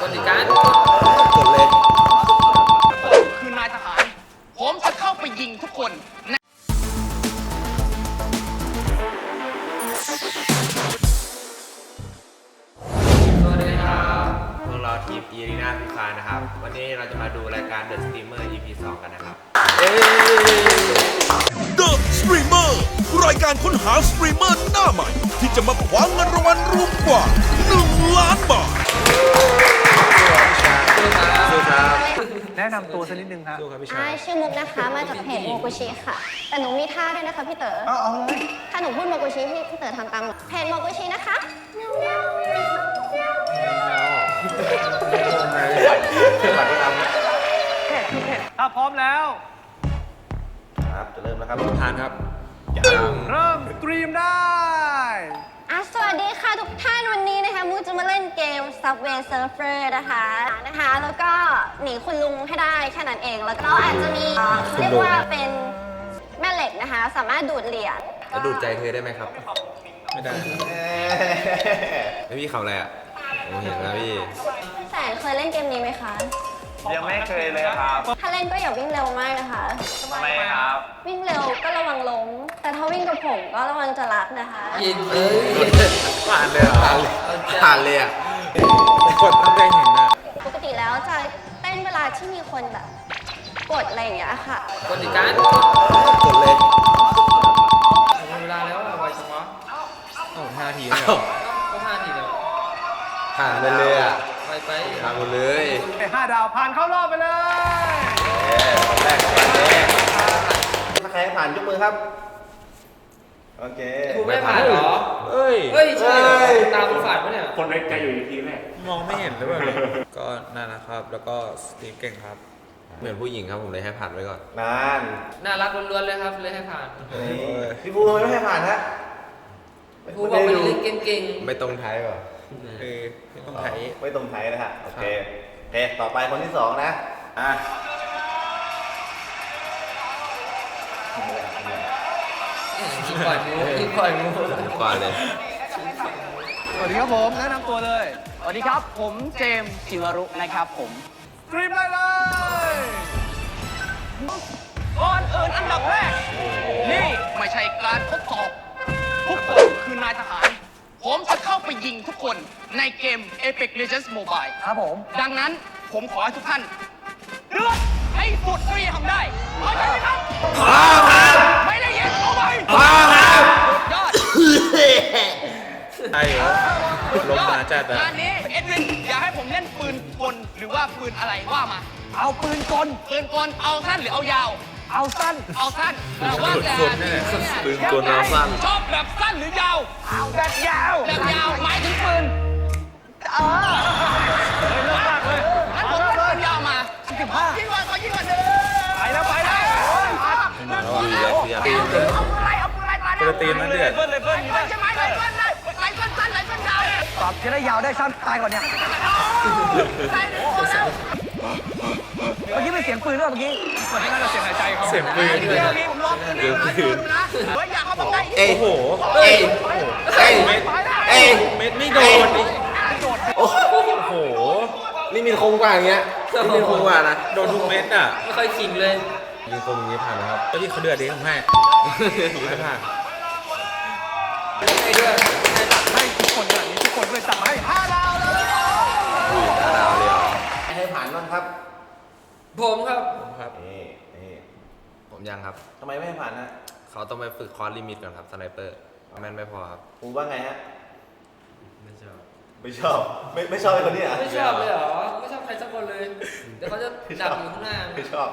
กดอีกการกดเลยคือนายทหาร ผมจะเข้าไปยิงทุกคนในสวัสดีครับพวกเราทีมอีรีนาฟีฟานะครับ วันนี้เราจะมาดูรายการ The Streamer EP 2 กันนะครับ The Streamer รายการค้นหาสตรีมเมอร์หน้าใหม่ ที่จะมาคว้าเงินรางวัลรวมกว่า 1 ล้านบาท สู้ครับแนะนำตัวสักนิดนึงครับสู้ครับพี่ชาอ่ายชื่อมุกนะคะ มาจากเพจโมกุชิค่ะ แต่หนูมีท่าด้วยนะคะพี่เต๋อ เอาเอาเลยถ้าหนูพูดโมกุชิพี่พี่เต๋อทำตามหนูเพจโมกุชินะคะ ถ้าพร้อมแล้ว ครับจะเริ่มแล้วครับทานครับยัง เริ่มสตรีมได้ อะสวัสดีค่ะทุกท่านวันนี้นะคะ Subway Surfer นะคะนะคะ แล้วก็หนีคุณลุงให้ได้แค่นั้นเอง แล้วก็อาจจะมีเอ่อเรียกว่าเป็นแม่เหล็กนะคะ สามารถดูดเหรียญ แล้วดูดใจเธอได้ไหมครับ ไม่ได้ไม่พี่ขำอะไรอะโอ้เห็นแล้วพี่แสนเคยเล่นเกมนี้ไหมคะ ยังไม่เคยเลยครับถ้าเล่นก็อย่าวิ่งเร็วมากนะคะ ทำไมครับ วิ่งเร็วก็ระวังล้ม แต่ถ้าวิ่งกับผมก็ระวังจะรักนะคะ ยินเอ้ยผ่านเลยผ่านเลยผ่านเลยอะ กดตั้งใจเห็นอะปกติแล้วจะเต้นเวลาที่มีคนแบบกดอะไรอย่างเงี้ยค่ะ กดอีกการกดเลยเวลาแล้วอะไวจังวะห้าทีแล้วก็ห้าทีแล้วผ่านไปเลยอะไปไปผ่านหมดเลยไอ้ห้าดาวผ่านเข้ารอบไปเลยเอ๊ะคนแรกผ่านเลยถ้าใครผ่านยกมือครับ โอเคกูไม่ผ่านเหรอ เอ ย เฮ้ยใช่เหรอเอ้ยตามกูผ่านปะเนี่ย คนเล็กจะอยู่ EP แรกมองไม่เห็นหรือเปล่าเนี่ยก็นั่นนะครับ แล้วก็สตรีมเก่งครับ เหมือนผู้หญิงครับผมเลยให้ผ่านไว้ก่อน นานน่ารักล้วนๆเลยครับเลยให้ผ่านพี่ภูทำไมไม่ให้ผ่านฮะกูบอกมันเล่นเก่งไม่ตรงท้ายป่ะคือไม่ต้องไถ ไม่ตรงไทยนะฮะ โอเค โอเค ต่อไปคนที่สองนะ อะๆยิง ปล่อยงูยิงปล่อยงูก่อนเลยสวัสดีครับผมแนะนำตัวเลย สวัสดีครับ ผมเจมส์ชิวารุนะครับผมสตรีมได้เลยก่อนอื่นอันดับแรก นี่ไม่ใช่การทดสอบทุกคนคือนายทหาร ผมจะเข้าไปยิงทุกคนในเกม Apex Legends Mobile ครับผม ดังนั้นผมขอให้ทุกท่านเลือกให้สุดที่ทำได้เข้าใจไหมครับไม่ได้ ยินเอาไปยอดใช่เหรอลมมาจัดอะงานนี้เอ็ดวินอย่าให้ผมเล่นปืนกลหรือว่าปืนอะไรว่ามา เอาปืนกลปืนกลเอาสั้นหรือเอายาว เอาสั้น เอาสั้นแต่ว่าแต่คนเนี่ยปืนกลเอาสั้นชอบแบบสั้นหรือยาวเอาแบบยาวแบบยาวหมายถึงปืนเลิกมากเลยงั้นผมเล่นปืนยาวมาสิบห้ายิงก่อนขอยิงก่อนเด้อไปแล้วไปแล้วตีเลยคือเอาปืนอะไร เอาปืนอะไรตาเจอตีนนั่นเดือดเบิ้ลเลยเบิ้ลเฟิลใช่ไหมไรเฟิลเลยไรเฟิลสั้นไรเฟิลยาวปรับจะได้ยาวได้สั้นตายก่อนเนี่ยไรหนึ่งตัวแล้วเมื่อกี้เป็นเสียงปืนหรือเปล่าเมื่อกี้มันน่าจะเสียงหายใจเขาเสียงปืนเดี๋ยวนี้ผมลองปืนนี่นะเฮ้ยอยากเข้าบังไดเอ้ยโอ้โหเอ้ยเอ้ยเอ้ยเม็ดไม่โดนโอ้โหนี่มีคมกว่าอย่างเงี้ยนี่มีคมกว่านะโดนทุกเม็ดอะไม่ค่อยขิงเลยยิงคมอย่างงี้ผ่านนะครับก็ที่เขาเดือดดีทำให้ไม่ผ่าน ให้ด้วยให้ตัดให้ทุกคนขนาดนี้ทุกคนเลยจับมาให้ห้าดาวเลยดาดาวเลยเหรอให้ผ่านบ้างครับ ผมครับครับนี่นี่ผมยังครับทำไมไม่ให้ผ่านฮะเขาต้องไปฝึกคอร์สลิมิตก่อนครับสไนเปอร์แม่นไม่พอครับภูว่าไงฮะไม่ชอบไม่ชอบไม่ไม่ชอบไอ้คนนี้เหรอะไม่ชอบเลยเหรอไม่ชอบใครสักคนเลยเดี๋ยวเขาจะดักอยู่ข้างหน้าไม่ชอบ